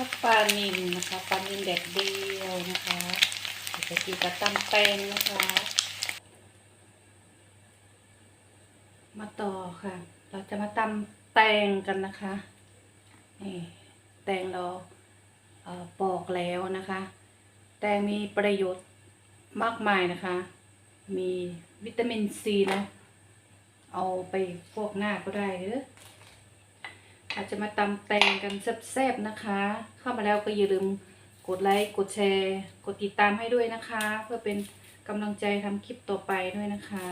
อดปลานิลนะคะปลานิลแดดเดียวนะคะเดี๋ยวจะกินกับตำแตงนะคะ มาต่อค่ะ เราจะมาตำแตงกันนะคะนี่แตงเราเอ่อปอกแล้วนะคะ แตงมีประโยชน์มากมายนะคะ มีวิตามินซีนะ เอาไปพวกหน้าก็ได้เด้อ อาจจะมาตำแตงกันแซ่บๆนะคะ เข้ามาแล้วก็อย่าลืมกดไลค์กดแชร์ กดติดตามให้ด้วยนะคะ เพื่อเป็นกำลังใจทำคลิปต่อไปด้วยนะคะ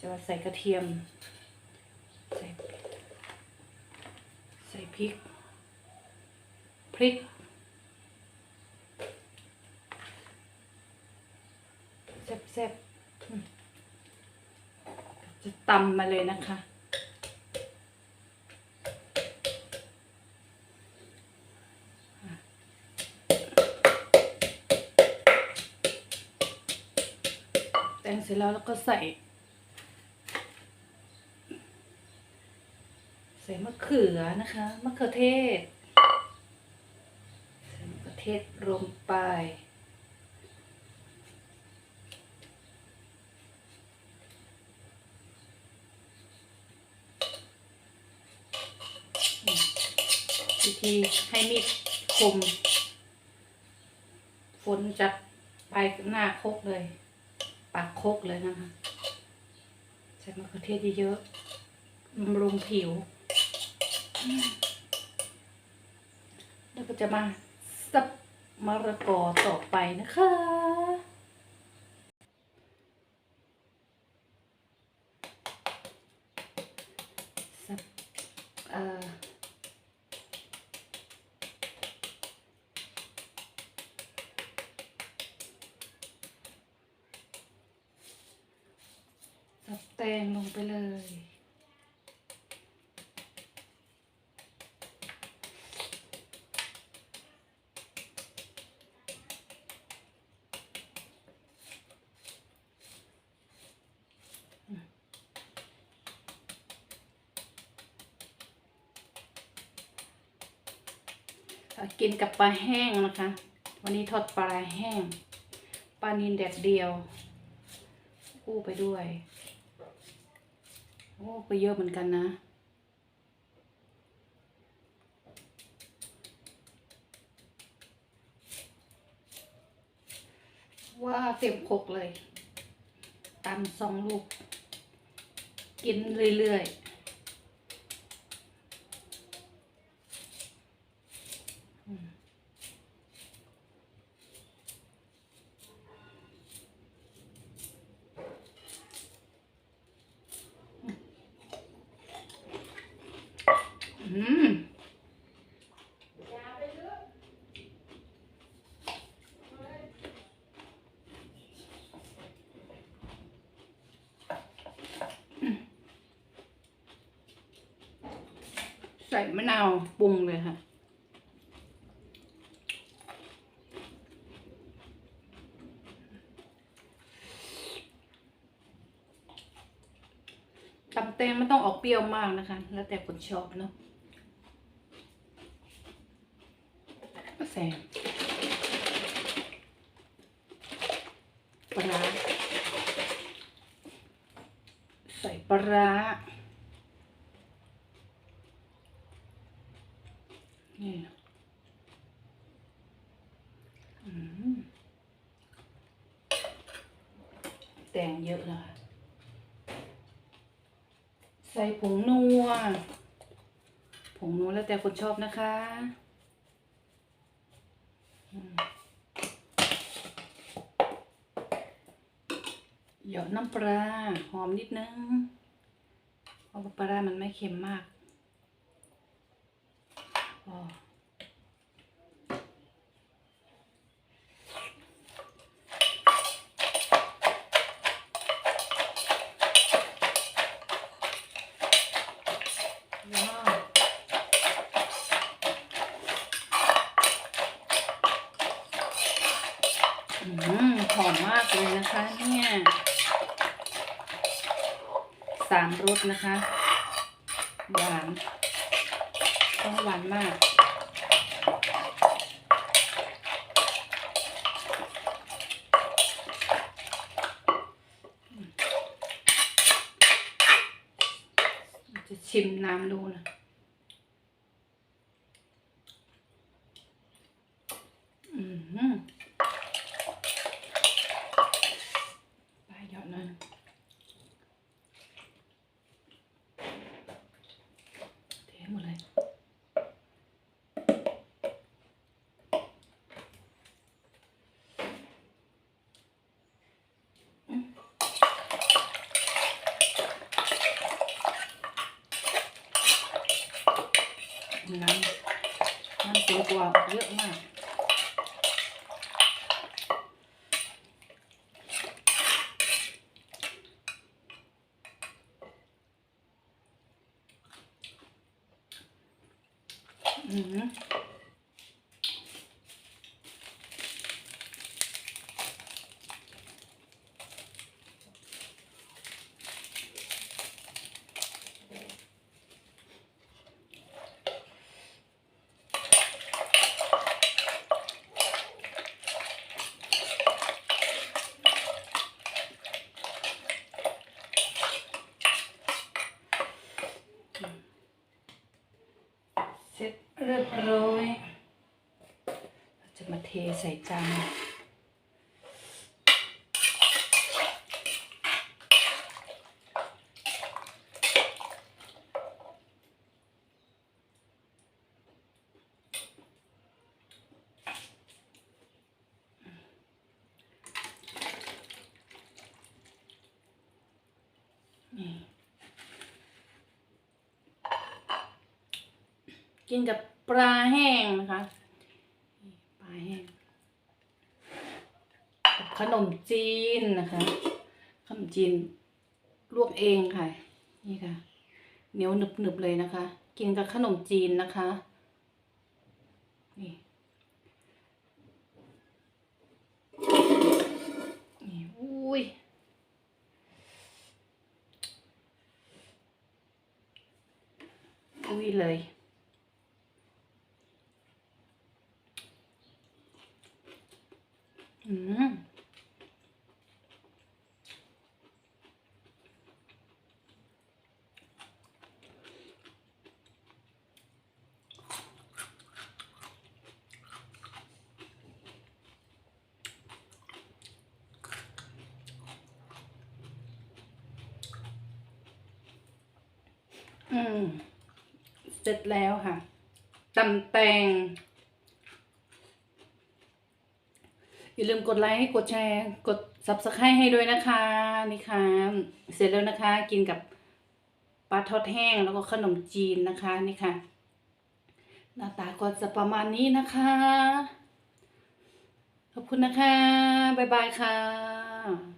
จะมาใส่กระเทียม ใส่ใส่พริก พริก แซ่บๆจะตำมาเลยนะคะ แต่งเสร็จแล้วแล้วก็ใส่ ใส่มะเขือนะคะมะเขือเทศใส่มะเขือเทศลงไปวิธีให้มีดคมฝนจับไปหน้าโคกเลย ปากโคกเลยนะคะ ใส่มะเขือเทศเยอะๆบำรุงผิว แล้วก็จะมาสับมะระกอต่อไปนะคะ สับแตงลงไปเลย กินกับปลาแห้งนะคะ วันนี้ทอดปลาแห้ง ปลานินแดดเดียวกู้ไปด้วย โอ้ไปเยอะเหมือนกันนะ ว่าเต็มคกเลยตำสองลูก กินเรื่อยๆอืมอืม ใส่มะนาวปรุงเลยค่ะ ตำแตงไม่ต้องออกเปรี้ยวมากนะคะ แล้วแต่คนชอบเนาะก็ใส่ปลาร้าใส่ปลาร้า นี่อืมแตงเยอะเลยค่ะใส่ผงนัว ผงนัวแล้วแต่คนชอบนะคะหยอดน้ำปลาหอมนิดนึง เพราะปลามันไม่เค็มมาก หอมมากเลยนะคะเนี่ยสามรสนะคะหวาน ต้องหวานมาก จะชิมน้ำดูนะ อืมหืมไปหยอดหน่อยเทหมดเลย น้ำน้ำตัวกว่าเยอะมาก อืม เรียบร้อยเราจะมาเทใส่จาน กินกับปลาแห้งนะคะปลาแห้งกับขนมจีนนะคะ ขนมจีนลวกเองค่ะ นี่ค่ะเหนียวหนึบๆเลยนะคะ กินกับขนมจีนนะคะนี่นี่อุ้ยอุ้ยเลย อืมอืมเสร็จแล้วค่ะตำแตง อย่าลืมกดไลค์กดแชร์กด subscribe ให้ด้วยนะคะนี่ค่ะเสร็จแล้วนะคะ กินกับปลาทอดแห้งแล้วก็ขนมจีนนะคะนี่ค่ะ หน้าตาก็จะประมาณนี้นะคะ ขอบคุณนะคะ บ๊ายบายค่ะ